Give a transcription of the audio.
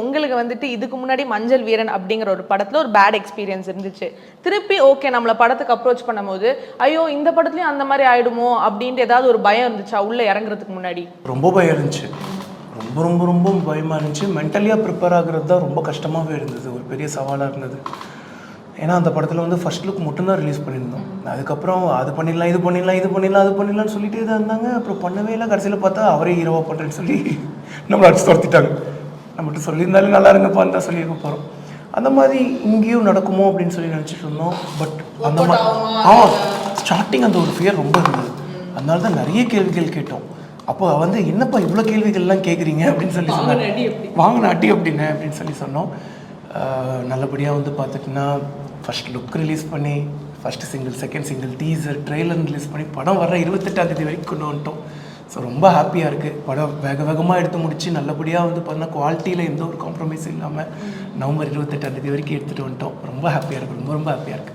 உங்களுக்கு வந்துட்டு இதுக்கு முன்னாடி மஞ்சள் வீரன் அப்படிங்கிற ஒரு படத்துல ஒரு பேட் எக்ஸ்பீரியன்ஸ் இருந்துச்சு. திருப்பி ஓகே நம்மளை படத்துக்கு அப்ரோச் பண்ணும்போது ஐயோ இந்த படத்துலயும் அந்த மாதிரி ஆயிடுமோ அப்படின்ட்டு ஏதாவது ஒரு பயம் இருந்துச்சா உள்ள இறங்குறதுக்கு முன்னாடி? ரொம்ப பயம் இருந்துச்சு. ரொம்ப ரொம்ப ரொம்ப பயமாக இருந்துச்சு. மென்டலியாக ப்ரிப்பேர் ஆகுறது தான் ரொம்ப கஷ்டமாகவே இருந்தது. ஒரு பெரிய சவாலாக இருந்தது. ஏன்னா அந்த படத்தில் வந்து ஃபர்ஸ்ட் லுக் மட்டும்தான் ரிலீஸ் பண்ணியிருந்தோம். அதுக்கப்புறம் அது பண்ணிடலாம் இது பண்ணிடலாம் இது பண்ணிடலாம் அது பண்ணிடலாம்னு சொல்லிட்டே தான் இருந்தாங்க. அப்புறம் பண்ணவே இல்லை. கடைசியில் பார்த்தா அவரே ஹீரோவாக பண்ணுறேன்னு சொல்லி நம்மளை அடிச்சு துரத்திட்டாங்க. நம்மகிட்ட சொல்லியிருந்தாலும் நல்லா இருங்கப்பான்னு தான் சொல்லியிருக்க போகிறோம் அந்த மாதிரி இங்கேயும் நடக்குமோ அப்படின்னு சொல்லி நினச்சிட்டு இருந்தோம். பட் அந்த மாதிரி ஆ ஸ்டார்டிங் அந்த ஒரு ஃபியர் ரொம்ப இருந்தது. அதனால தான் நிறைய கேள்விகள் கேட்டோம். அப்போ வந்து என்னப்பா இவ்வளோ கேள்விகள்லாம் கேட்குறீங்க அப்படின்னு சொல்லி சொன்னாங்க வாங்கின அடி அப்படின்னு அப்படின்னு சொல்லி சொன்னோம். நல்லபடியாக வந்து பார்த்துட்டுனா ஃபர்ஸ்ட் லுக் ரிலீஸ் பண்ணி first single second single teaser trailer release பண்ணி படம் வர இருபத்தெட்டாம் தேதி வரைக்கும் கொண்டு வந்துட்டோம். ஸோ ரொம்ப ஹாப்பியாக இருக்குது படம் வேக வேகமாக எடுத்து முடித்து நல்லபடியாக வந்து பார்த்தீங்கன்னா குவாலிட்டியில் எந்த ஒரு காம்ப்ரமைஸும் இல்லாமல் நவம்பர் இருபத்தெட்டாம் தேதி வரைக்கும் எடுத்துகிட்டு வந்துட்டோம். ரொம்ப ஹாப்பியாக இருக்குது ரொம்ப ரொம்ப ஹாப்பியாக இருக்குது